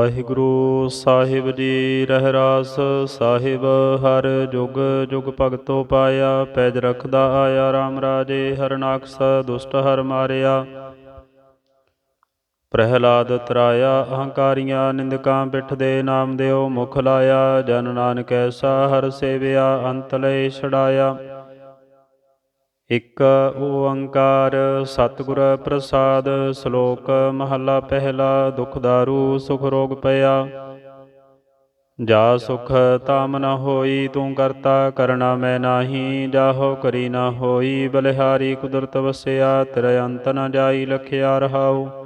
ਵਾਹਿਗੁਰੂ ਸਾਹਿਬ ਜੀ ਰਹਿਰਾਸ ਸਾਹਿਬ, ਹਰ ਜੁਗ ਜੁਗ ਭਗਤੋ ਪਾਇਆ, ਪੈਜ ਰਖਦਾ ਆਇਆ RAM ਰਾਜੇ ਹਰਨਾਕਸ ਦੁਸ਼ਟ ਹਰ ਮਾਰਿਆ। ਪ੍ਰਹਿਲਾਦ ਤਰਾਇਆ, ਅਹੰਕਾਰੀਆਂ ਨਿੰਦਕਾਂ ਪਿੱਠ ਦੇ ਨਾਮ ਦਿਓ, ਮੁਖ ਲਾਇਆ, ਜਨ ਨਾਨਕ ਐਸਾ ਹਰ ਸੇਵਿਆ, ਅੰਤ ਲੈ ਛੜਾਇਆ ਇਕ ਓੰਕਾਰ ਸਤਿਗੁਰ ਪ੍ਰਸਾਦ ਸ਼ਲੋਕ ਮਹੱਲਾ ਪਹਿਲਾ, ਦੁਖ ਦਾਰੂ, ਸੁਖ ਰੋਗ ਪਿਆ। ਜਾ ਸੁਖ ਤਾਮ ਨ ਹੋਈ, ਤੂੰ ਕਰਤਾ ਕਰਣਾ ਮੈਂ ਨਾਹੀ। ਜਾਹੋ ਕਰੀ ਨ ਹੋਈ, ਬਲਿਹਾਰੀ ਕੁਦਰਤ ਵਸਿਆ, ਤੇਰੇ ਅੰਤ ਨ ਜਾਈ, ਲਖਿਆ ਰਹਾਉ।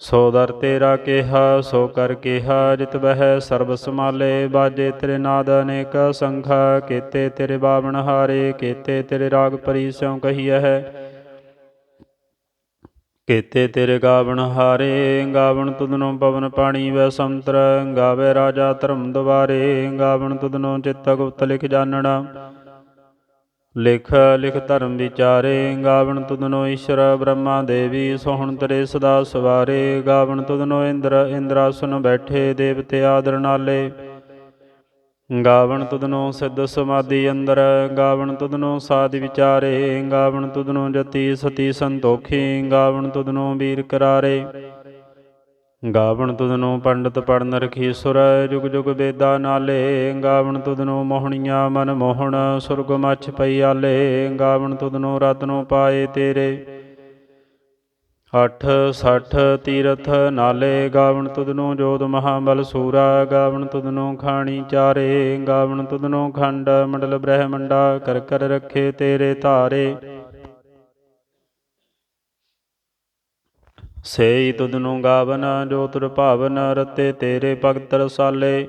ਸੋ ਦਰ ਤੇਰਾ ਕੇਹਾ, ਸੋ ਕਰ ਕਿਹਾ, ਜਿਤ ਬਹਿ ਸਰਬ ਸਮਾਲੇ ਬਾਜੇ ਤੇਰੇ ਨਾਦ ਅਨੇਕ ਸੰਖਾ, ਕੀਤੇ ਤੇਰੇ ਬਾਵਨ ਹਾਰੇ, ਕੀਤੇ ਤੇਰੇ ਰਾਗ ਪਰੀ ਸਿਉ ਕਹੀਐ ਕੀਤੇ ਤੇਰੇ ਗਾਵਣ ਹਾਰੇ, ਗਾਵਣ ਤੁਧਨੋਂ ਪਵਨ ਪਾਣੀ ਵੈ ਸੰਤਰ, ਗਾਵੇ ਰਾਜਾ ਧਰਮ ਦੁਆਰੇ, ਗਾਵਣ ਤੁਧਨੋਂ ਚਿੱਤ ਗੁਪਤ ਲਿਖ ਜਾਣਨਾ ਲਿਖ ਲਿਖ ਧਰਮ ਵਿਚਾਰੇ, ਗਾਵਣ ਤੁਧਨੋਂ ਈਸ਼ਰ ਬ੍ਰਹਮਾ ਦੇਵੀ, ਸੋਹਣ ਤਰੇ ਸਦਾ ਸਵਾਰੇ, ਗਾਵਣ ਤੁਧਨੋਂ ਇੰਦਰ, ਇੰਦਰਾਸਨ ਬੈਠੇ ਦੇਵਤੇ ਆਦਰ ਨਾਲੇ। ਗਾਵਣ ਤੁਧਨੋਂ ਸਿੱਧ ਸਮਾਧੀ ਅੰਦਰ, ਗਾਵਣ ਤੁਧਨੋਂ ਸਾਧ ਵਿਚਾਰੇ, ਗਾਵਣ ਤੁਧਨੋਂ ਜਤੀ ਸਤੀ ਸੰਤੋਖੀ, ਗਾਵਣ ਤੁਧਨੋਂ ਵੀਰ ਕਰਾਰੇ। ਗਾਵਣ ਤੁਧਨੋਂ ਪੰਡਤ ਪੜਨ ਰਖੀ ਸੁਰ ਜੁਗ ਜੁਗ ਵੇਦਾ ਨਾਲੇ ਗਾਵਣ ਤੁਧਨੋਂ ਮੋਹਣੀਆਂ ਮਨ ਮੋਹਣ, ਸੁਰਗ ਮਛ ਪਈ ਆਲੇ, ਗਾਵਣ ਤੁਧਨੋਂ ਰਤਨੋਂ ਪਾਏ ਤੇਰੇ। ਅਠ, ਸਠ ਤੀਰਥ ਨਾਲੇ, ਗਾਵਣ ਤੁਧਨੋਂ ਜੋਤ ਮਹਾਬਲ ਸੂਰਾ, ਗਾਵਣ ਤੁਧਨੋਂ ਖਾਣੀ ਚਾਰੇ, ਗਾਵਣ ਤੁਧਨੋਂ ਖੰਡ ਮੰਡਲ ਬ੍ਰਹਮੰਡਾ, ਕਰ ਕਰ ਰੱਖੇ ਤੇਰੇ ਧਾਰੇ। ਸੇਈ ਤੁਧਨੋਂ ਗਾਵਨ, ਜੋ ਤੁਰ ਭਾਵਨ ਰਤੇ ਤੇਰੇ ਭਗਤ ਰਸਾਲੇ।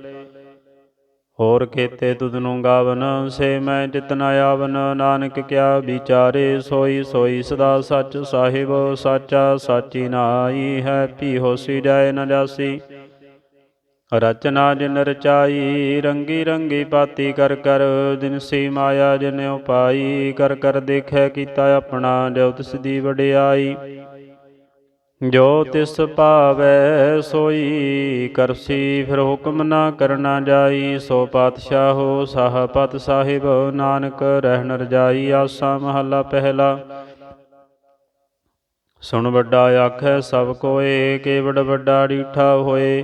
ਹੋਰ ਕੀਤੇ ਤੁਧਨੋਂ ਗਾਵਨ, ਸੇ ਮੈਂ ਜਿਤਨ ਆਵਨ। ਨਾਨਕ ਕਿਆ ਵਿਚਾਰੇ, ਸੋਈ ਸੋਈ ਸਦਾ ਸੱਚ ਸਾਹਿਬ, ਸਾਚਾ ਸਾਚੀ ਨਾਈ ਹੈ ਭੀ ਹੋਸੀ ਜਾਏ ਨ ਜਾਸੀ। ਰਚਨਾ ਜਿਨ ਰਚਾਈ, ਰੰਗੀ ਰੰਗੀ ਪਾਤੀ ਕਰ ਕਰ, ਜਿਨ ਸੀ ਮਾਇਆ ਜਿਨ ਉਪਾਈ, ਕਰ ਕਰ ਦੇਖੈ ਕੀਤਾ ਆਪਣਾ, ਜੋ ਤਿਸ ਦੀ ਵਡਿਆਈ। ਜੋ ਤਿਸ ਭਾਵੈ ਸੋਈ ਕਰਸੀ, ਫਿਰ ਹੁਕਮ ਨਾ ਕਰਨਾ ਜਾਈ, ਸੋ ਪਾਤਸ਼ਾਹੋ ਸਾਹ ਪਤ ਸਾਹਿਬ, ਨਾਨਕ ਰਹਿਣ ਰਜਾਈ, ਆਸਾ ਮਹੱਲਾ ਪਹਿਲਾ। ਸੁਣ ਵੱਡਾ ਆਖੈ, ਸਭ ਕੋਏ, ਕੇਵੜ ਵੱਡਾ ਡੀਠਾ ਹੋਏ।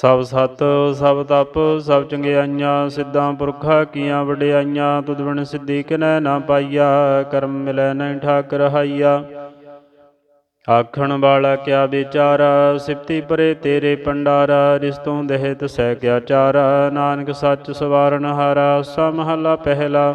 ਸਭ ਸਤ, ਸਭ ਤਪ, ਸਭ ਚੰਗਿਆਈਆਂ, ਸਿੱਧਾਂ ਪੁਰਖਾ, ਕੀਆਂ ਵਡਿਆਈਆਂ, ਤੁਧ ਬਿਨ ਸਿੱਧੀ ਕਿਨੈ ਨਾ ਪਾਈਆ, ਕਰਮ ਮਿਲੈ ਨਹੀਂ ਠਾਕ ਰਹਾਈਆ ਆਖਣ ਵਾਲਾ ਕਿਆ ਵਿਚਾਰਾ, ਸਿਫਤੀ ਪਰੇ ਤੇਰੇ ਪੰਡਾਰਾ, ਰਿਸ਼ਤੋਂ ਦਹਿਤ ਸਹਿ ਕਿਆ ਚਾਰਾ, ਨਾਨਕ ਸੱਚ ਸਵਾਰਨ ਹਾਰਾ ਸਮਹਲਾ ਪਹਿਲਾ।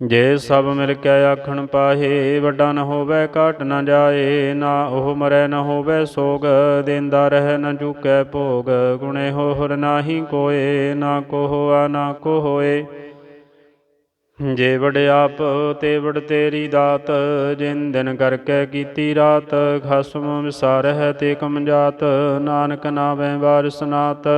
ਜੇ ਸਭ ਮਿਲ ਕੇ ਆਖਣ ਪਾਹੇ, ਵੱਡਾ ਨ ਹੋਵੇ, ਘਾਟ ਨ ਜਾਏ, ਨਾ ਉਹ ਮਰੈ ਨ ਹੋਵੇ, ਸੋਗ ਦੇਂਦਾ ਰਹਿ ਨ ਜੂਕੈ ਭੋਗ, ਗੁਣੇ ਹੋਰ ਨਾਹੀ ਕੋਏ, ਨਾ ਕੋ ਹੋਆ ਨਾ ਕੋ ਹੋਏ ਜੇ ਵਡ ਆਪ, ਤੇ ਵੜ ਤੇਰੀ ਦਾਤ, ਜਿਨ ਦਿਨ ਕਰਕੇ ਕੀਤੀ ਰਾਤ, ਖਸਮ ਵਿਸਾਰਹਿ ਤੇ ਕਮ ਜਾਤ, ਨਾਨਕ ਨਾਵੇਂ ਵਾਰਿਸ ਨਾਤ।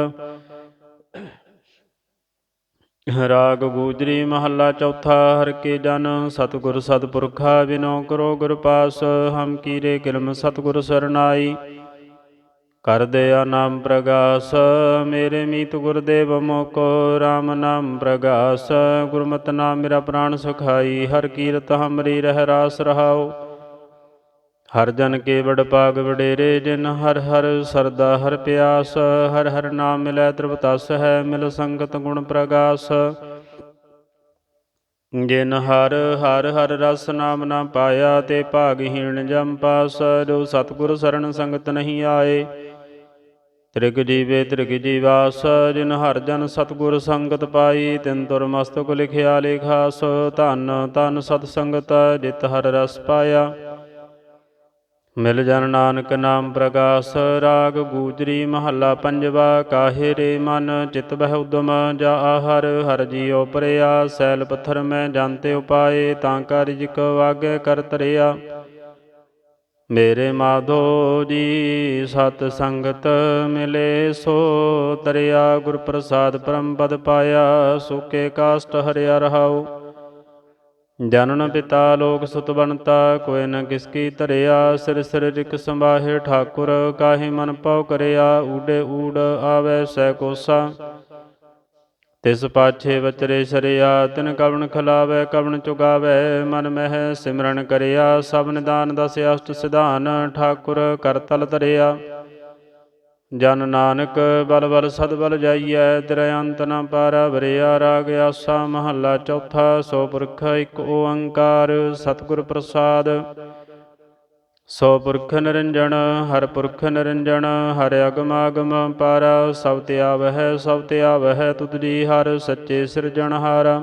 ਰਾਗ ਗੂਜਰੀ ਮਹੱਲਾ ਚੌਥਾ, ਹਰ ਕੇ ਜਨ ਸਤਿਗੁਰ ਸਤਿਪੁਰਖਾ ਬਿਨੋ ਕਰੋ ਗੁਰ ਪਾਸ, ਹਮ ਕੀਰੇ ਕਿਲਮ ਸਤਿਗੁਰ ਸਰਨਾਈ। ਕਰ ਦਿਆ ਨਾਮ ਪ੍ਰਗਾਸ, ਮੇਰੇ ਮੀਤ ਗੁਰਦੇਵ ਮੋਕੋ RAM ਨਾਮ ਪ੍ਰਗਾਸ, ਗੁਰਮਤਿ ਨਾਮ ਮੇਰਾ ਪ੍ਰਾਣ ਸੁਖਾਈ, ਹਰ ਕੀਰਤ ਹਮਰੀ ਰਹਿ ਰਾਸ ਰਹਾਉ ਹਰ ਜਨ ਕੇ ਪਾਗ ਵਡੇਰੇ, ਜਿਨ ਹਰ ਹਰ ਸਰਦਾ ਹਰ ਪਿਆਸ, ਹਰ ਹਰ ਨਾਮ ਮਿਲੈ ਤ੍ਰਿਪਤਸ ਹੈ, ਮਿਲ ਸੰਗਤ ਗੁਣ ਪ੍ਰਗਾਸ। ਜਿਨ ਹਰ ਹਰ ਹਰ ਰਸ ਨਾਮ ਨਾ ਪਾਇਆ, ਤੇ ਭਾਗਹੀਣ ਜਮ ਪਾਸ, ਜੋ ਸਤਿਗੁਰ ਸਰਣ ਸੰਗਤ ਨਹੀਂ ਆਏ। ਤ੍ਰਿਗ ਜੀਵੇ ਤ੍ਰਿਗ ਜੀਵਾਸ, ਜਿਨ ਹਰ ਜਨ ਸਤਿਗੁਰ ਸੰਗਤ ਪਾਈ, ਤਿਨ ਤੁਰ ਮਸਤਕ ਲਿਖਿਆ ਲੇਖਾਸ, ਧਨ ਧਨ ਸਤ ਸੰਗਤ ਜਿਤ ਹਰ ਰਸ ਪਾਇਆ। ਮਿਲ ਜਨ ਨਾਨਕ ਨਾਮ ਪ੍ਰਗਾਸ ਰਾਗ ਗੂਜਰੀ ਮਹੱਲਾ ਪੰਜਵਾ, ਕਾਹੇ ਰੇ ਮਨ ਚਿਤ ਬਹਿ ਉਦਮ, ਜਾ ਆਹਰ ਹਰ ਜੀਉ ਪਰਿਆ, ਸੈਲ ਪੱਥਰ ਮੈਂ ਜਾਣਤੇ ਉਪਾਏ, ਤਾਂ ਕਾਰਿਜਕ ਵਾਗੇ ਕਰ ਤਰਿਆ। ਮੇਰੇ ਮਾਧੋ ਜੀ, ਸਤ ਸੰਗਤ ਮਿਲੇ ਸੋ, ਤਰਿਆ ਗੁਰ ਪ੍ਰਸਾਦ ਪਰਮ ਪਦ ਪਾਇਆ ਸੁਕੇ ਕਾਸਟ ਹਰਿਆ ਰਹਾਉ। ਜਨਨ ਪਿਤਾ ਲੋਕ ਸੁਤ ਬਣਤਾ ਕੋਇ ਨ ਕਿਸ ਕੀ ਧਰਿਆ, ਸਿਰ ਸਿਰ ਰਿਕ ਸੰਭਾਹੇ ਠਾਕੁਰ, ਕਾਹੇ ਮਨ ਪਉ ਕਰਿਆ ਊਡੇ ਊੜ ਆਵੈ ਸੈ ਕੋਸਾ। ਤਿਸ ਪਾਛੇ ਵਚਰੇ ਸ਼ਰਿਆ, ਤਿਨ ਕਵਣ ਖਲਾਵੈ, ਕਵਣ ਚੁਗਾਵੈ, ਮਨ ਮਹਿ ਸਿਮਰਨ ਕਰਿਆ, ਸਭ ਨਿਦਾਨ ਦਸ ਅਸ਼ਟ ਸਿਧਾਨ, ਠਾਕੁਰ ਕਰਤਲ ਧਰਿਆ। ਜਨ ਨਾਨਕ ਬਲ ਬਲ ਸਦ ਬਲ ਜਾਈਐ, ਤੇਰੇ ਅੰਤ ਨ ਪਾਰਾ ਵਰਿਆ ਰਾਗ ਆਸਾ ਮਹੱਲਾ ਚੌਥਾ, ਸੋ ਪੁਰਖ ਇੱਕ ਓੰਕਾਰ, ਸਤਿਗੁਰ ਪ੍ਰਸਾਦ। ਸੋ ਪੁਰਖ ਨਿਰੰਜਨ, ਹਰ ਪੁਰਖ ਨਿਰੰਜਨ, ਹਰ ਅਗਮ ਆਗਮ ਪਾਰਾ, ਸਭ ਤੇ ਆਵਹਿ, ਸਭ ਤੇ ਆਵਹਿ, ਤੁਧ ਜੀ ਹਰ ਸੱਚੇ ਸਿਰਜਣਹਾਰਾ।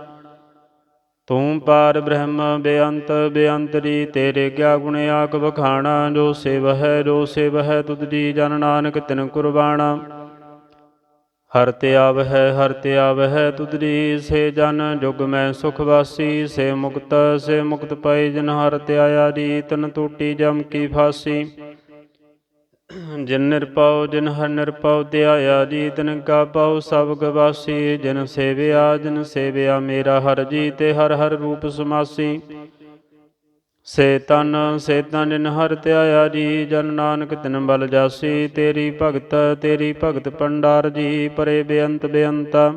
ਤੂੰ ਪਾਰ ਬ੍ਰਹਮ ਬੇਅੰਤ ਬੇਅੰਤਰੀ ਤੇਰੇ ਗਿਆ ਗੁਣ ਆਕ ਵਖਾਣਾ ਜੋ ਸੇਵ ਹੈ, ਜੋ ਸੇਵ ਹੈ, ਤੁਧ ਜੀ ਜਨ ਨਾਨਕ ਤਿਨ ਕੁਰਬਾਣਾ। ਹਰ ਤੇ ਆਵ ਹੈ, ਹਰ ਤੇ ਆਵ ਹੈ, ਤੁਧ ਸੇ ਜਨ, ਜੁਗ ਮੈਂ ਸੁਖ ਵਾਸੀ। ਸੇ ਮੁਕਤ ਸੇ ਮੁਕਤ ਪਏ ਜਨ ਹਰ ਤੇ ਆਇਆ ਜੀ, ਤਨ ਟੂਟੀ ਜਮ ਕੀ ਫਾਸੀ। ਜਿਨ ਨਿਰਪਉ ਜਿਨ ਹਰ ਨਿਰਪਉ ਧਿਆਇਆ ਜੀ, ਤਿਨ ਕਾ ਪਉ, ਸਭ ਗਵਾਸੀ, ਜਿਨ ਸੇਵਿਆ ਜਿਨ ਸੇਵਿਆ ਮੇਰਾ ਹਰ ਜੀ, ਤੇ ਹਰ ਹਰ ਰੂਪ ਸਮਾਸੀ। ਸੇ ਤਨ ਸੇ ਤਨ ਜਿਨ ਹਰ ਧਿਆਇਆ ਜੀ, ਜਨ ਨਾਨਕ ਤਿਨ ਬਲ ਜਾਸੀ, ਤੇਰੀ ਭਗਤ ਤੇਰੀ ਭਗਤ ਪੰਡਾਰ ਜੀ, ਪਰੇ ਬੇਅੰਤ ਬੇਅੰਤਾ।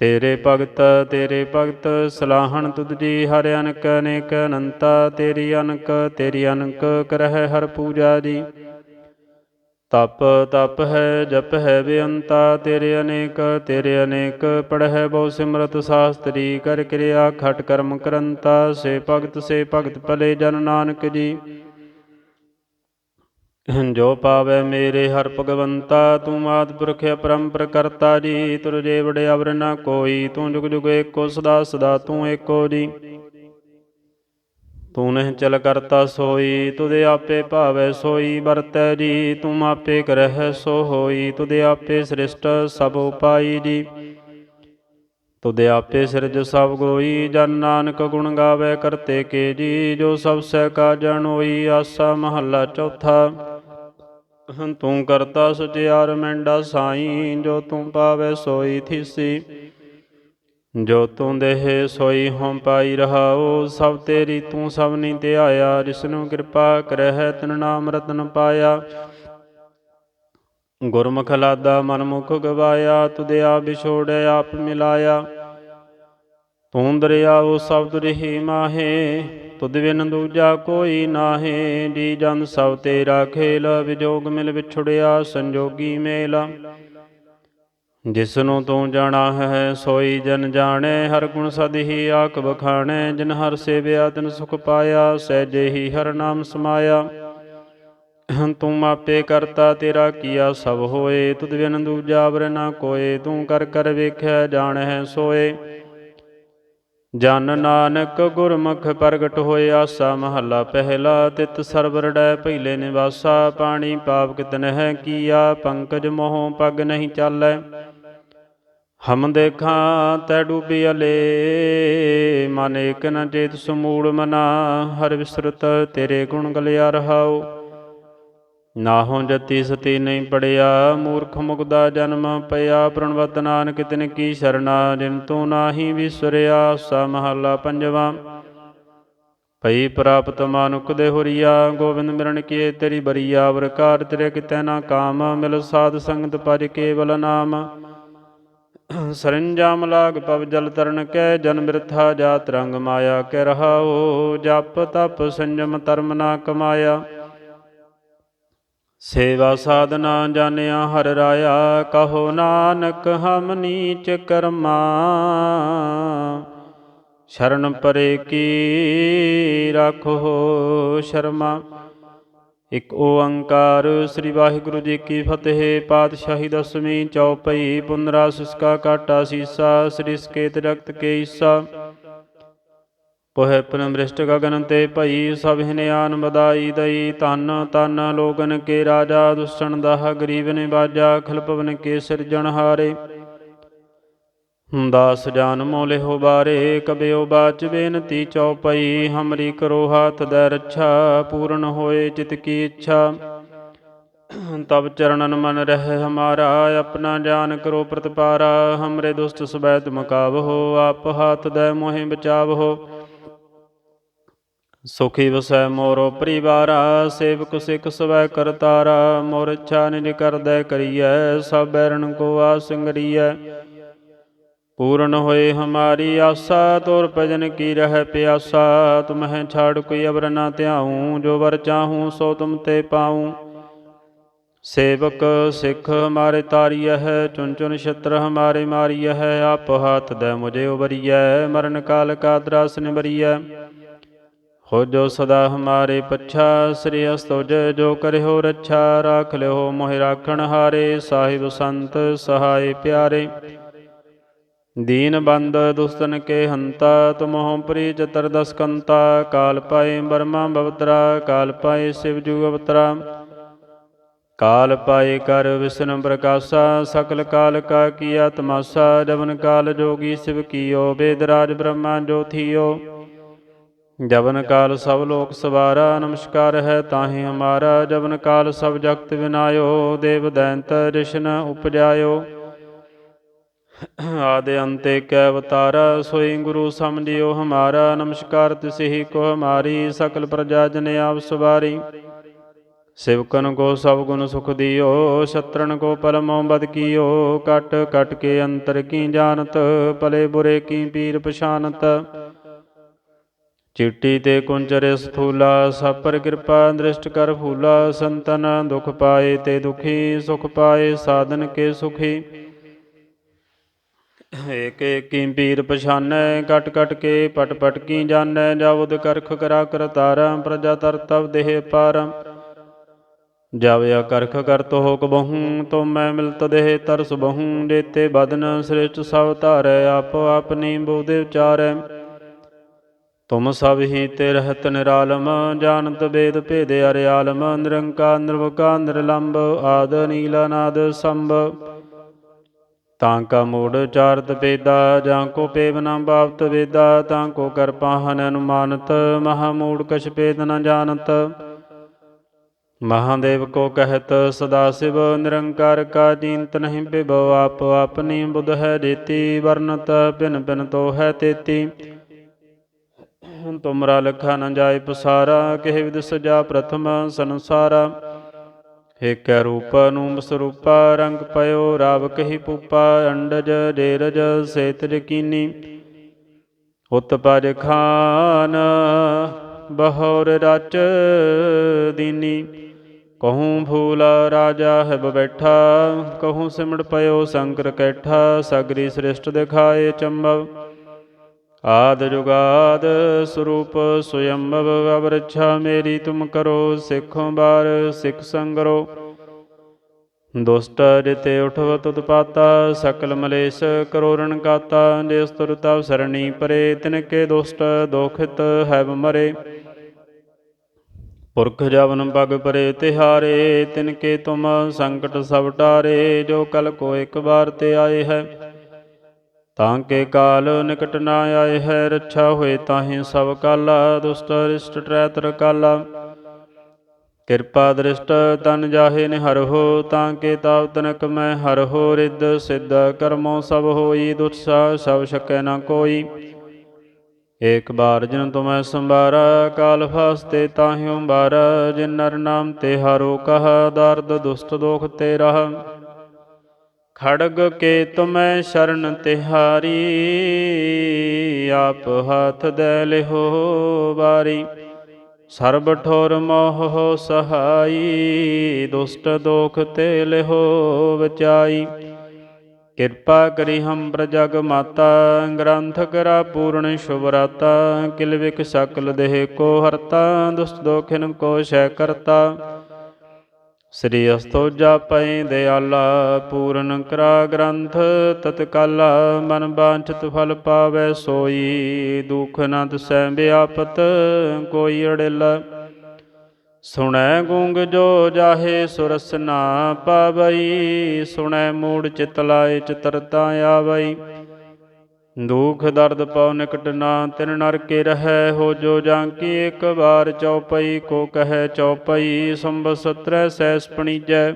ਤੇਰੇ ਭਗਤ ਤੇਰੇ ਭਗਤ, ਸਲਾਹਣ ਤੁਧ ਜੀ, ਹਰ ਅਨਕ ਅਨੇਕ ਅਨੰਤਾ, ਤੇਰੀ ਅਨਕ ਤੇਰੀ ਅਨਕ ਕਰਹਿ ਹਰ ਪੂਜਾ ਜੀ। ਤਪ ਤਪ ਹੈ, ਜਪ ਹੈ ਬੇਅੰਤਾ, ਤੇਰੇ ਅਨੇਕ ਤੇਰੇ ਅਨੇਕ ਪੜਹਿ ਬਹੁ ਸਿਮਰਤ ਸਾਸਤਰੀ, ਕਰ ਕਿਰਿਆ ਖਟ ਕਰਮ ਕਰੰਤਾ, ਸੇ ਭਗਤ ਸੇ ਭਗਤ ਭਲੇ ਜਨ ਨਾਨਕ ਜੀ। ਜੋ ਪਾਵੇ ਮੇਰੇ ਹਰ ਭਗਵੰਤਾ, ਤੂੰ ਆਦ ਪੁਰਖ ਅਪਰੰਪਰ ਕਰਤਾ ਜੀ, ਤੁਰ ਜੇ ਵੜੇ ਅਵਰ ਕੋਈ, ਤੂੰ ਜੁਗ ਜੁਗ ਏਕੋ ਸਦਾ ਸਦਾ ਤੂੰ ਏਕੋ ਜੀ। ਤੂੰ ਨਹਿ ਚਲ ਕਰਤਾ ਸੋਈ, ਤੁਦੇ ਆਪੇ ਭਾਵੈ ਸੋਈ, ਵਰਤੈ ਜੀ ਤੂੰ ਆਪੇ ਕਰਹਿ ਸੋ ਹੋਈ, ਤੁਦੇ ਆਪੇ ਸ੍ਰਿਸ਼ਟ ਸਭ ਉਪਾਈ ਜੀ। ਤੁਦੇ ਆਪੇ ਸਿਰਜ ਸਭ ਗੋਈ, ਜਨ ਨਾਨਕ ਗੁਣ ਗਾਵੇ ਕਰਤੇ ਕੇ ਜੀ, ਜੋ ਸਭ ਸਹਿ ਕਾ ਜਨ ਹੋਈ, ਆਸਾ ਮਹੱਲਾ ਚੌਥਾ। ਤੂੰ ਕਰਤਾ ਸੁਚਿਆਰ, ਮੈਂਡਾ ਸਾਈ, ਜੋ ਤੂੰ ਪਾਵੇ ਸੋਈ ਥੀਸੀ। ਜੋ ਤੂੰ ਦੇਹ ਸੋਈ ਹਉ ਪਾਈ ਰਹਾਉ, ਸਭ ਤੇਰੀ ਤੂੰ ਸਭ ਨਹੀਂ ਧਿਆਇਆ ਜਿਸਨੂੰ ਕਿਰਪਾ ਕਰਹਿ ਤਨ ਨਾਮ ਰਤਨ ਪਾਇਆ। ਗੁਰਮੁਖ ਲਾਦਾ ਮਨ ਮੁਖ ਗਵਾਇਆ ਤੁਦੇ ਆ ਵਿਛੋੜਿ ਆਪ ਮਿਲਾਇਆ। ਤੂੰ ਦਰਿਆਉ ਸਬਦ ਰਹੀ ਮਾਹੇ, ਤੁਧ ਬਿਨ ਦੂਜਾ ਕੋਈ ਨਾਹੇ। ਜੀ ਜਨ ਸਭ ਤੇਰਾ ਖੇਲ ਵਿਜੋਗ ਮਿਲ ਵਿਛੜਿਆ, ਸੰਜੋਗੀ ਮੇਲਾ। ਜਿਸਨੂੰ ਤੂੰ ਜਾਣਾ ਹੈ, ਸੋਈ ਜਨ ਜਾਣੇ, ਹਰ ਗੁਣ ਸਦ ਹੀ ਆਖ ਬਖਾਣੇ ਜਿਨ ਹਰ ਸੇਵਿਆ, ਤਿਨ ਸੁਖ ਪਾਇਆ, ਸਹਿਜੇ ਹੀ ਹਰ ਨਾਮ ਸਮਾਇਆ। ਤੂੰ ਮਾਪੇ ਕਰਤਾ, ਤੇਰਾ ਕੀਆ ਸਭ ਹੋਏ, ਤੁਧ ਬਿਨ ਦੂਜਾ ਵਰ ਨਾ ਕੋਏ, ਤੂੰ ਕਰ ਕਰ ਵੇਖਿਆ, ਜਾਣੈ ਸੋਏ। ਜਨ ਨਾਨਕ ਗੁਰਮੁਖ ਪ੍ਰਗਟ ਹੋਏ, ਆਸਾ ਮਹੱਲਾ ਪਹਿਲਾ, ਤਿਤ ਸਰਵਰ ਡੈ ਪਹਿਲੇ ਨਿਵਾਸਾ, ਪਾਣੀ ਪਾਪ ਕਿਤਨ ਕਿਤਨਹਿ ਕੀਆ, ਪੰਕਜ ਮੋਹ ਪਗ ਨਹੀਂ ਚਾਲੈ। ਹਮ ਦੇਖਾਂ ਤੈ ਡੂਬੀ ਅਲੇ, ਮਨ ਏਕ ਨ ਚੇਤ ਸਮੂੜ ਮਨਾ, ਹਰ ਵਿਸਰਤ ਤੇਰੇ ਗੁਣ ਗਲਿਆ ਰਹਾਉ। ਨਾਹੋ ਜਤੀ ਸਤੀ ਨਹੀਂ ਪੜਿਆ, ਮੂਰਖ ਮੁਗਦਾ ਜਨਮ ਪਿਆ ਪ੍ਰਣਵਤ ਨਾਨਕ ਤਿਨ ਕੀ ਸ਼ਰਣਾ, ਜਿਨ ਤੂੰ ਨਾਹੀ ਵਿਸਰਿਆ, ਸਾ ਮਹੱਲਾ ਪੰਜਵਾ। ਭਈ ਪ੍ਰਾਪਤ ਮਾਨੁਕ ਦੇ ਹੁਰੀਆ, ਗੋਬਿੰਦ ਮਿਲਣ ਕੀਏ ਤੇਰੀ ਬਰੀਆ, ਵਰਕਾਰ ਤੇਰੇ ਕਿਤੈ ਨਾ ਕਾਮ, ਮਿਲ ਸਾਧ ਸੰਗਤ ਪਜ ਕੇਵਲ ਨਾਮ। ਸਰੰਜਾਮ ਲਾਗ ਪਵ ਜਲ ਤਰਨ ਕੈ, ਜਨ ਬਿਰਥਾ ਜਾਤ ਰੰਗ ਮਾਇਆ ਕੈ ਰਹਾਓ ਜਪ ਤਪ ਸੰਜਮ ਧਰਮ ਨਾ ਕਮਾਇਆ। ਸੇਵਾ ਸਾਧਨਾ ਜਾਣਿਆ ਹਰ ਰਾਇਆ, ਕਹੋ ਨਾਨਕ ਹਮ ਨੀਚ ਕਰਮਾ। ਸ਼ਰਨ ਪਰੇ ਕੀ ਰਾਖੋ ਸ਼ਰਮਾ। ਇਕ ਓੰਕਾਰ, ਸ੍ਰੀ ਵਾਹਿਗੁਰੂ ਜੀ ਕੀ ਫਤਿਹ। ਪਾਤਸ਼ਾਹੀ ਦਸਵੀਂ ਚੌਪਈ, ਪੁਨਰਾ ਸਿਸਕਾ ਕਾਟਾ ਸੀਸਾ, ਸ੍ਰੀ ਸਕੇਤ ਰਖਤ ਕੇ ਈਸਾ ਪੋਹਿ ਪਰਮ੍ਰਿਸ਼ਟ ਗਗਨ ਤੇ ਭਈ, ਸਭ ਹਿਨਿਆਨ ਬਦਾਈ ਦਈ। ਧੰਨ ਧੰਨ ਲੋਗਨ ਕੇ ਰਾਜਾ, ਦੁਸ਼ਣ ਦਾਹ ਗਰੀਬ ਨੇ ਬਾਜਾ ਖਲਪਵਨ ਕੇ ਸਿਰਜਣ ਹਾਰੇ ਦਾਸ ਜਾਨ ਮੋਲੇ ਹੋ ਬਾਰੇ, ਕਬਿਓ ਬਾਚ ਬੇਨਤੀ ਚਉਪਈ, ਹਮਰੀ ਕਰੋ ਹਾਥ ਦੇ ਰੱਛਾ, ਪੂਰਨ ਹੋਏ ਚਿਤ ਕੀ ਇੱਛਾ। ਤਬ ਚਰਣਨ ਮਨ ਰਹਿ ਹਮਾਰਾ, ਆਪਣਾ ਜਾਨ ਕਰੋ ਪ੍ਰਤਪਾਰਾ, ਹਮਰੇ ਦੁਸ਼ਟ ਸਬੈ ਤੁਮ ਕਾਵਹੋ ਆਪ ਹਾਥ ਦੇ ਮੋਹਿ ਬਚਾਵਹੋ। ਸੁਖੀ ਵਸੈ ਮੋਰੋ ਪਰਿਵਾਰਾ, ਸੇਵਕ ਸਿਖ ਸਵੈ ਕਰਤਾਰਾ, ਮੋਰ ਇੱਛਾ ਨਿਜ ਕਰਦੈ ਕਰੀਐ, ਸਭ ਬੈਰਣ ਕੋ ਆ ਆਸੰਗਰੀਐ ਪੂਰਨ ਹੋਏ ਹਮਾਰੀ ਆਸਾ, ਤੋਰ ਭਜਨ ਕੀ ਰਹਿ ਪਿਆਸਾ ਤੁਮਹਿ ਛਾੜ ਕੋਈ ਅਵਰ ਨਾ ਧਿਆਉ, ਜੋ ਵਰ ਚਾਹੂੰ ਸੋ ਤੁਮ ਤੇ ਪਾਉ। ਸੇਵਕ ਸਿੱਖ ਹਮਾਰੇ ਤਾਰੀਐ ਹੈ ਚੁਨ ਚੁਨ ਛਤਰ ਹਮਾਰੇ ਮਾਰੀਐ ਹੈ, ਆਪ ਹਾਥ ਦੇ ਮੁਝੇ ਉਬਰੀਐ, ਮਰਨ ਕਾਲ ਕਾ ਦਰਾਸ ਨਿਬਰੀਐ ਹੋ ਜੋ ਸਦਾ ਹਮਾਰੇ ਪੱਛਾ, ਸ੍ਰੀ ਅਸਤੁਜ ਜੋ ਕਰਿਓ ਰੱਛਾ, ਰਾਖ ਲਿਓ ਮੋਹਿ ਰਾਖਣ ਹਾਰੇ, ਸਾਹਿਬ ਸੰਤ ਸਹਾਈ ਪਿਆਰੇ। ਦੀਨ ਬੰਦ ਦੁਸਤਨ ਕੇ ਹੰਤਾ ਤੁਮਹੁ ਪ੍ਰੀ ਚਤਰ ਦਸ ਕਾਲ ਪਾਏ ਬਰਮਾ ਬਵਤਰਾ, ਕਾਲ ਪਾਏ ਸਿਵ ਜੂ ਅਵਤਰਾ। ਕਾਲ ਪਾਏ ਕਰ ਵਿਸ਼ਨ ਪ੍ਰਕਾਸ਼ਾ, ਸਕਲ ਕਾਲ ਕਾ ਕੀਆ ਤਮਾਸਾ ਜਵਨ ਕਾਲ ਜੋਗੀ ਸਿਵ ਕੀਓ ਬੇਦਰਾਜ ਬ੍ਰਹਮਾ ਜੋਥੀਓ। ਜਵਨ ਕਾਲ ਸਭ ਲੋਕ ਸਵਾਰਾ, ਨਮਸਕਾਰ ਹੈ ਤਾਹੀ ਹਮਾਰਾ, ਜਵਨ ਕਾਲ ਸਭ ਜਗਤ ਵਿਨਾਇਓ, ਦੇਵ ਦੈਂਤ ਰਿਸ਼ਨ ਉਪਜਾਇਓ। ਆਦਿ ਅੰਤੇ ਕੈ ਅਵਤਾਰਾ, ਸੋਈ ਗੁਰੂ ਸਮਝਿਓ ਹਮਾਰਾ, ਨਮਸਕਾਰ ਤਿਸਹੀ ਕੋ ਹਮਾਰੀ, ਸਕਲ ਪ੍ਰਜਾ ਜਨ ਆਪ ਸਵਾਰੀ। ਸਿਵਕਨ ਕੋ ਸਭ ਗੁਣ ਸੁਖ ਦਿਓ ਸ਼ਤਰਨ ਕੋ ਪਰਮੋ ਬਦ ਕੀਓ, ਕਟ ਕਟ ਕੇ ਅੰਤਰ ਕੀ ਜਾਣਤ, ਭਲੇ ਬੁਰੇ ਕੀ ਪੀਰ ਪਛਾਨਤ। ਚਿੱਟੀ ਤੇ ਕੁੰਚਰੇ ਸਥੂਲਾ ਸਭ ਪਰ ਕਿਰਪਾ ਦ੍ਰਿਸ਼ਟ ਕਰ ਫੂਲਾ, ਸੰਤਨ ਦੁਖ ਪਾਏ ਤੇ ਦੁਖੀ, ਸੁਖ ਪਾਏ ਸਾਧਨ ਕੇ ਸੁਖੀ। ਏਕ ਏਕੀ ਪੀਰ ਪਛਾਨੈ ਕਟ ਕਟ ਕੇ ਪਟ ਪਟ ਕੀ ਜਾਣੈ ਜਬੁਦ ਕਰਖ ਕਰਾ ਕਰਤਾਰਾ ਪ੍ਰਜਾ ਤਰ ਤਵ ਦੇਹ ਪਾਰ। ਜਬ ਅਕਰਖ ਕਰਤ ਹੋ ਕਬਹੂ ਤੋ ਮੈਂ ਮਿਲਤ ਦੇਹ ਤਰਸ ਬਹੂ, ਜੇਤੇ ਬਦਨ ਸ੍ਰਿਸ਼ਟ ਸਭ ਧਾਰੈ, ਆਪ ਆਪਨੀ ਬੋਧੇ ਉਚਾਰੈ। ਤੁਮ ਸਭ ਹੀ ਤੇ ਰਹਿਤ ਨਿਰਾਲਮ, ਜਾਣਤ ਵੇਦ ਭੇਦ ਅਰਿਆਲਮ, ਨਿਰੰਕਾਰ ਨਿਰਵਕਾ ਨਿਰਲੰਭ ਆਦ ਨੀਲਾਨਾਦ ਸੰਭ। ਤਾਂ ਕਾ ਮੂੜ ਚਾਰਤ ਵੇਦਾ, ਜਾਂ ਕੋ ਪੇਵ ਨਾ ਬਾਪਤ ਵੇਦਾ, ਤਾਂ ਕੋ ਕਰ ਅਨੁਮਾਨਤ, ਮਹਾ ਮੂੜ ਕਛ ਪੇਦ ਨ ਜਾਣਤ। ਮਹਾਦੇਵ ਕੋ ਕਹਿਤ, ਸਦਾ ਸਿਵ ਨਿਰੰਕਾਰ ਕਾ ਜੀਨਤ ਨਹੀਂ ਬਿਭਵ ਆਪ ਆਪਨੀ ਬੁਧ ਹੈ ਦੇਤੀ ਵਰਨਤ ਭਿਨ ਭਿਨ ਤੋ ਹੈ ਤੇਤੀ। ਤੁਮਰਾ ਲਖਾ ਨ ਜਾਏ ਪਸਾਰਾ ਕਿਹ ਵਿਦ ਸਜਾ ਪ੍ਰਥਮ ਸੰਸਾਰਾ। ਏਕੈ ਰੂਪ ਨੂੰ ਸਰੂਪਾ, ਰੰਗ ਪਇਓ ਰਾਵ ਕਹੀ ਪੂਪਾ, ਅੰਡਜ ਡੇਰਜ, ਸੇਤ ਜਕੀਨੀ ਉਤ ਪਜ ਖਾਨ, ਬਹੌਰ ਰਚ ਦੀਨੀ। ਕਹੂੰ ਫੂਲ ਰਾਜਾ ਹੈ ਬੈਠਾ, ਕਹੂੰ ਸਿਮੜ ਪਇਓ ਸੰਕਰ ਕੈਠਾ, ਸਗਰੀ ਸ੍ਰਿਸ਼ਟ ਦਿਖਾਏ ਚੰਬਵ। ਆਦ ਜੁਗਾਦ ਸਰੂਪ ਸੁਯੰਭਵ ਅਵਰਛਾ ਮੇਰੀ ਤੁਮ ਕਰੋ, ਸਿੱਖੋਂ ਬਾਰ ਸਿੱਖ ਸੰਗਰੋ। ਦੁਸ਼ਟ ਜਿਤੇ ਊਠਵ ਤੁਤ ਪਾਤਾ, ਸਕਲ ਮਲੇਸ਼ ਕਰੋੜਨ ਕਾਤਾ। ਜਿਸ ਤੁਰ ਤਵ ਸਰਣੀ ਪਰੇ, ਤਿਨਕੇ ਦੁਸ਼ਟ ਦੋਖਿਤ ਹੈਬ ਮਰੇ। ਪੁਰਖ ਜਵਨ ਪਗ ਪਰੇ, ਤਿਹਾਰੇ, ਤਿਨਕੇ ਤੁਮ ਸੰਕਟ ਸਭ ਟਾਰੇ। ਜੋ ਕਲ ਕੋ ਇੱਕ ਵਾਰ ਤੇ ਆਏ ਹੈ ਤਾਂ ਕੇ ਕਾਲ ਨਿਕਟ ਨਾ ਆਏ, ਹੈ ਰੱਛਾ ਹੋਏ, ਤਾਹੀਂ ਸਭ ਕਾਲਾ, ਦੁਸ਼ਟ ਰਿਸ਼ਟ ਟਰੈਤਰ ਕਾਲਾ। ਕਿਰਪਾ ਦ੍ਰਿਸ਼ਟ, ਤਨ ਜਾਹੇ ਨਿਹਰ ਹੋ, ਤਾਂ ਕੇ ਤਾਵ ਤਨਕ ਮੈਂ ਹਰ ਹੋ, ਰਿੱਧ ਸਿੱਧ ਕਰਮੋ ਸਭ ਹੋਈ ਦੁਤਸਾ ਸਭ ਸਕੈ ਨਾ ਕੋਈ। ਏਕ ਬਾਰ ਜਿਨ ਤੁਮੈ ਸੰਭਾਰਾ, ਕਾਲ ਫਾਸਤੇ ਤਾਹਿਉ ਬਾਰ ਜਿਨ ਨਰ ਨਾਮ ਤੇ ਹਾਰੋ ਕਹ, ਦਰਦ ਦੁਸ਼ਟ ਦੋਖ ਤੇ ਰਹ। ਖੜਗ ਕੇ ਤੁਮੈ ਸ਼ਰਨ ਤਿਹਾਰੀ, ਆਪ ਹੱਥ ਦੇ ਲਿਹੋ ਵਾਰੀ। ਸਰਬ ਠੋਰ ਮੋਹ ਸਹਾਈ, ਦੁਸ਼ਟ ਦੋਖ ਤੇ ਲਿਹੋ ਬਚਾਈ। ਕਿਰਪਾ ਕਰੀ ਹਮ ਪ੍ਰਜਗ ਮਾਤਾ, ਗ੍ਰੰਥ ਕਰਾ ਪੂਰਨ ਸ਼ੁਭਰਾਤਾ ਕਿਲ ਵਿਕ ਸਕਲ ਦੇਹ ਕੋ ਹਰਤਾ, ਦੁਸ਼ਟ ਦੋਖਿਨ ਕੋ ਸ਼ੈ ਕਰਤਾ। ਸ੍ਰੀ ਅਸਤੋਜਾ ਪੈ ਦਿਆਲਾ, ਪੂਰਨ ਕਰਾ ਗ੍ਰੰਥ, ਤਤਕਾਲ ਮਨ ਬਾਂਛਤ ਫਲ ਪਾਵੈ ਸੋਈ, ਦੁਖ ਨ ਸੈ ਬਿਆਪਤ ਕੋਈ ਅੜਿਲਾ। ਸੁਣੈ ਗੁੰਗ ਜੋ ਜਾਹੇ ਸੁਰਸ ਨਾ ਪਾਵਈ, ਸੁਣੈ ਮੂੜ ਚਿਤ ਲਾਏ ਚਤਰਤਾ ਆਵਈ। ਦੁਖ ਦਰਦ ਪਉ ਨਿਕਟ ਨਾ, ਤਿਨ ਨਰ ਕੇ ਰਹੈ ਹੋ ਜੋ ਜਾਂ ਕੀ, ਇੱਕ ਵਾਰ ਚਉਪਈ ਕੋ ਕਹੈ ਚਉਪਈ, ਸੰਬ ਸਤਰੈ ਸੈਸ ਪਣੀਜੈ।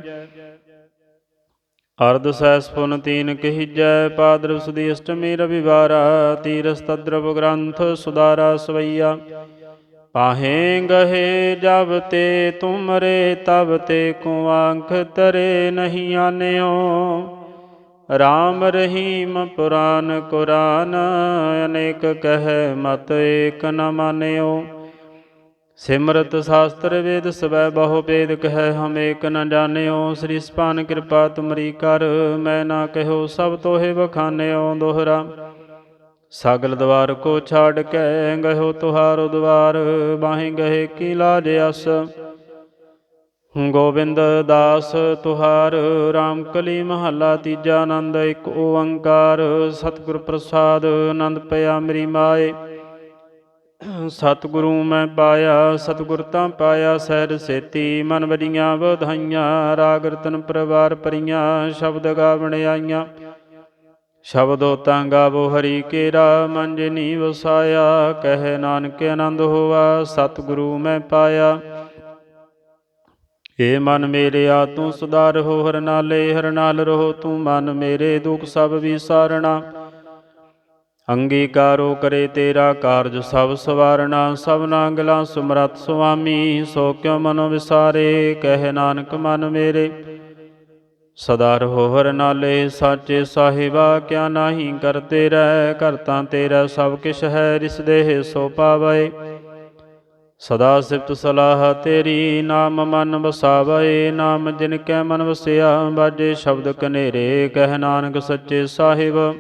ਅਰਧ ਸੈਸ ਪੁਨ ਤੀਨ ਕਹੀਜੈ, ਪਾਦਰਵ ਸੁਦੀ ਅਸ਼ਟਮੀ ਰਵਿਵਾਰਾ, ਤੀਰਸ ਤਦਰਵ ਗ੍ਰੰਥ ਸੁਦਾਰਾ ਸਵਈਆ। ਪਾਹੇ ਗਹੇ ਜਬ ਤੇ ਤੁਮਰੇ, ਤਬ ਤੇ ਕੋ ਤਰੇ ਨਹੀਂ ਆਨਿਓ। ਰਾਮ ਰਹੀਮ ਪੁਰਾਨ ਕੁਰਾਨ, ਅਨੇਕ ਕਹਿ ਮਤ ਏਕ ਨ ਮਾਨਿਓ। ਸਿਮਰਤ ਸ਼ਾਸਤਰ ਵੇਦ ਸਵੈ ਬਹੁ ਵੇਦ ਕਹਿ ਹਮ ਏਕ ਨ ਜਾਣਿਓ। ਸ੍ਰੀ ਸਪਾਨ ਕਿਰਪਾ ਤੁਮਰੀ ਕਰ, ਮੈਂ ਨਾ ਕਹਿਓ ਸਭ ਤੋਹੇ ਵਖਾਨਿਓ ਦੋਹਰਾ। ਸਾਗਲ ਦਵਾਰ ਕੋ ਛਾੜ ਕੇ ਗਇਓ ਤੁਹਾਰੋ ਦਵਾਰ ਬਾਹੇ ਗਏ ਕੀ ਲਾਜ ਅਸ। ਗੋਬਿੰਦ ਦਾਸ ਤੁਹਾਰ RAM ਕਲੀ ਮਹੱਲਾ ਤੀਜਾ ਆਨੰਦ, ਇੱਕ ਓੰਕਾਰ, ਸਤਿਗੁਰ ਪ੍ਰਸਾਦ, ਆਨੰਦ ਪਿਆ ਮੇਰੀ ਮਾਏ। ਸਤਿਗੁਰੂ ਮੈਂ ਪਾਇਆ, ਸਤਿਗੁਰ ਤਾਂ ਪਾਇਆ, ਸਹਿਜ ਸੇਤੀ, ਮਨ ਵਜੀਆਂ ਵਧਾਈਆਂ, ਰਾਗ ਰਤਨ ਪਰਵਾਰ ਪਰੀਆਂ ਸ਼ਬਦ ਗਾਵਣ ਆਈਆਂ। ਸ਼ਬਦੋ ਤਾਂ ਗਾਵੋ ਹਰੀ ਕੇਰਾ ਮਨ ਜਿਨੀ ਵਸਾਇਆ ਕਹੇ ਨਾਨਕ ਆਨੰਦ ਹੋਵਾ ਸਤਿਗੁਰੂ ਮੈਂ ਪਾਇਆ। ਏ ਮਨ ਮੇਰੇ, ਆ ਤੂੰ ਸੁਧਾਰ ਹੋ, ਹਰ ਨਾਲੇ, ਹਰ ਨਾਲ ਰਹੋ, ਤੂੰ ਮਨ ਮੇਰੇ ਦੁਖ ਸਭ ਵਿਸਾਰਣਾ। ਅੰਗੀਕਾਰੋ ਕਰੇ ਤੇਰਾ ਕਾਰਜ ਸਭ ਸਵਾਰਣਾ, ਸਭਨਾ ਗਲਾ ਸੁਮਰਤ ਸੁਆਮੀ, ਸੋ ਕਿਉ ਮਨੋ ਵਿਸਾਰੇ, ਕਹੇ ਨਾਨਕ ਮਨ ਮੇਰੇ। ਸਦਾ ਰਹੋ, ਹਰ ਨਾਲੇ, ਸਾਚੇ ਸਾਹਿਬਾ, ਕਿਆ ਨਾਹੀ ਕਰਤੇ ਰਹਿ, ਕਰਤਾ ਤੇਰਾ ਸਭ ਕਿਛ ਹੈ, ਰਿਸ ਦੇਹ ਸੋ ਪਾਵੈ। ਸਦਾ ਸਿਫਤ ਸਲਾਹ ਤੇਰੀ, ਨਾਮ ਮਨ ਵਸਾਵੈ, ਨਾਮ ਜਿਨ ਕੈ ਮਨ ਵਸਿਆ ਬਾਜੇ ਸ਼ਬਦ ਕਨੇਰੇ, ਕਹਿ ਨਾਨਕ ਸੱਚੇ ਸਾਹਿਬ।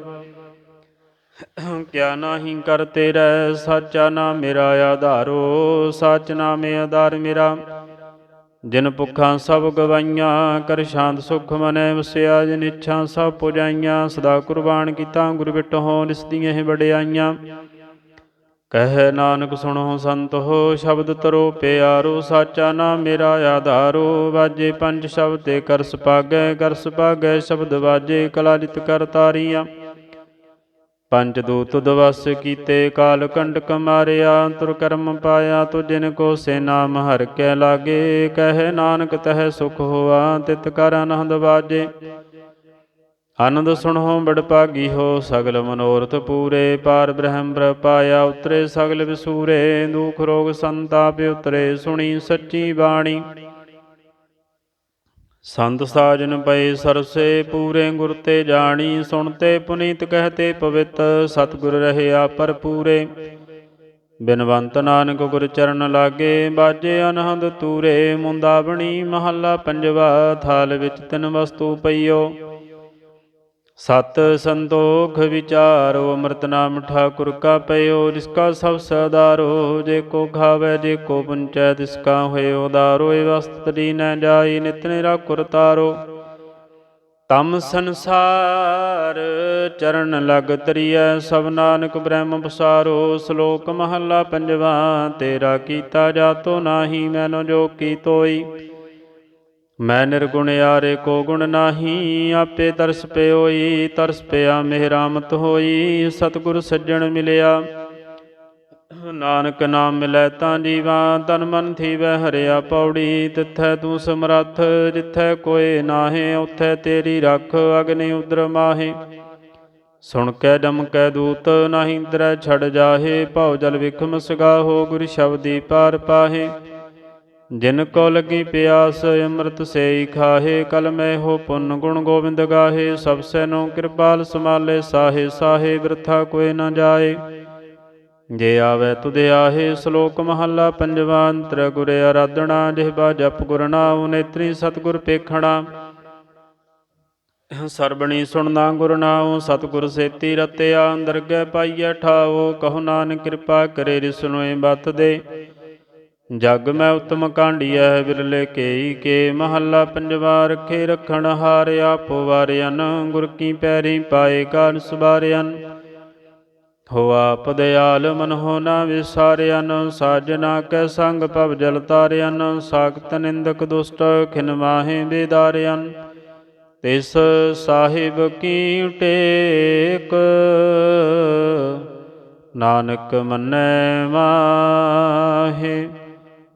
ਕਿਆ ਨਾਹੀ ਕਰ ਤੇਰਾ, ਸਾਚਾ ਨਾਮ ਮੇਰਾ ਆਧਾਰੋ, ਸਚ ਨਾਮੇ ਆਧਾਰ ਮੇਰਾ। ਜਿਨ ਭੁੱਖਾਂ ਸਭ ਗਵਾਈਆਂ, ਕਰ ਸ਼ਾਂਤ ਸੁਖ ਮਨੈ ਵਸਿਆ, ਜਿਨ ਇੱਛਾ ਸਭ ਪੁਜਾਈਆਂ, ਸਦਾ ਕੁਰਬਾਨ ਕੀਤਾ, ਗੁਰ ਬਿਟਹੁ ਨਿਸਦੀਆਂ ਹੀ ਵਡਿਆਈਆਂ। ਕਹਿ ਨਾਨਕ ਸੁਣੋ ਸੰਤ ਹੋ ਸ਼ਬਦ ਤਰੋ ਪਿਆਰੋ, ਸਾਚਾ ਨਾਮ ਮੇਰਾ ਆਧਾਰੋ। ਵਾਜੇ ਪੰਜ ਸ਼ਬਦ ਤੇ ਕਰਸ ਸੁਪਾਗੈ ਕਰਸ ਸੁਪਾਗੈ ਸ਼ਬਦ ਵਾਜੇ ਕਲਾਜਿਤ ਕਰ ਤਾਰੀਆ। ਪੰਜ ਦੂਤ ਦਵਸ ਕੀਤੇ, ਕਾਲ ਕੰਡਕ ਮਾਰਿਆ ਤੁਰ ਕਰਮ ਪਾਇਆ, ਤੁ ਜਿਨ ਕੋ ਸੇ ਨਾਮ ਹਰ ਕੈ ਲਾਗੇ। ਕਹਿ ਨਾਨਕ ਤਹਿ ਸੁਖ ਹੋਆ, ਤਿਤ ਕਰ ਆਨੰਦ ਵਾਜੇ। ਆਨੰਦ ਸੁਣੋ ਬੜ ਭਾਗੀ ਹੋ, ਸਗਲ ਮਨੋਰਥ ਪੂਰੇ, ਪਾਰ ਬ੍ਰਹਮ ਬ੍ਰ ਉਤਰੇ ਸਗਲ ਵਿਸੂਰੇ, ਦੁਖ ਰੋਗ ਸੰਤਾਪ ਉਤਰੇ, ਸੁਣੀ ਸੱਚੀ ਬਾਣੀ। ਸੰਤ ਸਾਜਨ ਪਏ ਸਰਸੇ, ਪੂਰੇ ਗੁਰ ਤੇ ਜਾਣੀ, ਸੁਣਤੇ ਪੁਨੀਤ ਕਹਤੇ ਪਵਿੱਤ, ਸਤਿਗੁਰ ਰਹਿਆ ਪਰ ਪੂਰੇ ਬਿਨਵੰਤ ਨਾਨਕ ਗੁਰ ਚਰਨ ਲਾਗੇ, ਬਾਜੇ ਅਨਹਦ ਤੂਰੇ ਮੁੰਦਾਵਣੀ ਮਹੱਲਾ ਪੰਜਵਾ, ਥਾਲ ਵਿੱਚ ਤਿੰਨ ਵਸਤੂ ਪਈਓ। ਸਤ ਸੰਤੋਖ ਵਿਚਾਰੋ, ਅੰਮ੍ਰਿਤ ਨਾਮ ਠਾਕੁਰ ਕਾ ਪਇਓ, ਜਿਸ ਕਾ ਸਭ ਸਦਾਰੋ, ਜੇ ਕੋ ਖਾਵੇ, ਜੇ ਕੋ ਪੰਚੈ, ਤਿਸ ਕਾ ਹੋਏ ਉਦਾਰੋ ਏ ਵਸਤਰੀ ਨ ਜਾਈ, ਨਿਤ ਨਿਰਾਕੁਰ ਤਾਰੋ। ਤਮ ਸੰਸਾਰ ਚਰਨ ਲਗ ਤਰੀਐ, ਸਭ ਨਾਨਕ ਬ੍ਰਹਮ ਪਸਾਰੋ। ਸ਼ਲੋਕ ਮਹੱਲਾ ਪੰਜਵਾ, ਤੇਰਾ ਕੀਤਾ ਜਾਤੋ, ਨਾਹੀ ਮੈਨੂੰ ਜੋ ਕੀ ਤੋਈ। ਮੈਂ ਨਿਰਗੁਣ ਯਾਰੇ ਕੋ ਗੁਣ ਨਾਹੀ, ਆਪੇ ਤਰਸ ਪਿਓਈ, ਤਰਸ ਪਿਆ ਮਿਹਰਾਮਤ ਹੋਈ, ਸਤਿਗੁਰ ਸੱਜਣ ਮਿਲਿਆ। ਨਾਨਕ ਨਾਮ ਮਿਲੈ ਤਾਂ ਜੀਵਾ, ਤਨ ਮਨ ਥੀਵੈ ਹਰਿਆ ਪੌੜੀ, ਤਿੱਥੈ ਤੂੰ ਸਮਰੱਥ, ਜਿੱਥੈ ਕੋਏ ਨਾਹੇ, ਉਥੈ ਤੇਰੀ ਰੱਖ, ਅਗਨੀ ਉਦਰ ਮਾਹੇ। ਸੁਣ ਕੈ ਡਮ ਕੈ ਦੂਤ, ਨਾਹੀ ਦਰੈ ਛੜ ਜਾਹੇ, ਭਉ ਜਲ ਵਿਖਮ ਸਗਾਹੋ, ਗੁਰ ਸ਼ਬਦੀ ਪਾਰ ਪਾਹੇ। ਜਿਨ ਕੋ ਲੱਗੀ ਪਿਆਸ, ਅੰਮ੍ਰਿਤ ਸੇਈ ਖਾਹੇ, ਕਲ ਮੈਂ ਹੋ ਪੁੰਨ ਗੁਣ ਗੋਬਿੰਦ ਗਾਹੇ, ਸਭ ਸੈਨੋ ਕਿਰਪਾਲ ਸਮਾਲੇ ਸਾਹੇ ਸਾਹੇ ਬਿਰਥਾ ਕੋਏ ਨਾ ਜਾਏ। ਜੇ ਆਵੇ ਤੁਧੇ ਆਹੇ, ਸ਼ਲੋਕ ਮਹੱਲਾ ਪੰਜਵਾਂ, ਅੰਤਰ ਗੁਰ ਆਰਾਧਣਾ ਜਿਹਬਾ ਜਪ ਗੁਰ ਨਾਉ, ਨੇਤਰੀ ਸਤਗੁਰ ਪੇਖਣਾ। ਸਰਬਣੀ ਸੁਣਨਾ ਗੁਰ ਨਾਉ, ਸਤਗੁਰ ਸੇਤੀ ਰਤਿਆ, ਅੰਦਰ ਗੈ ਪਾਈਐ ਠਾਓ ਕਹੋ ਨਾਨਕ ਕਿਰਪਾ ਕਰੇ ਰਿਸਨੋਏ ਬਤ ਦੇ। ਜਗ ਮੈਂ ਉਤਮ ਕਾਂਡੀਐ ਵਿਰਲੇ ਕੇਈ ਕੇ ਮਹੱਲਾ ਪੰਜਵਾ ਰਖੇ ਰਖਣ ਹਾਰ ਆਪੋ ਵਾਰਿਆਨ ਗੁਰ ਕੀ ਪੈਰੀ ਪਾਏ ਕਾਨ ਸਵਾਰਿਆਨ ਹੋ ਆਪ ਦਿਆਲ ਮਨ ਹੋ ਨਾ ਵਿਸਾਰਿਆਨ ਸਾਜਨਾ ਕੈ ਸੰਗ ਭਵ ਜਲ ਤਾਰਿਆਨ ਸਾਖਤ ਨਿੰਦਕ ਦੁਸ਼ਟ ਖਿਨ ਮਾਹੇ ਬੇਦਾਰਿਆਨ ਤਿਸ ਸਾਹਿਬ ਕੀ ਟੇਕ ਨਾਨਕ ਮੰਨੈ ਮਾਹੇ।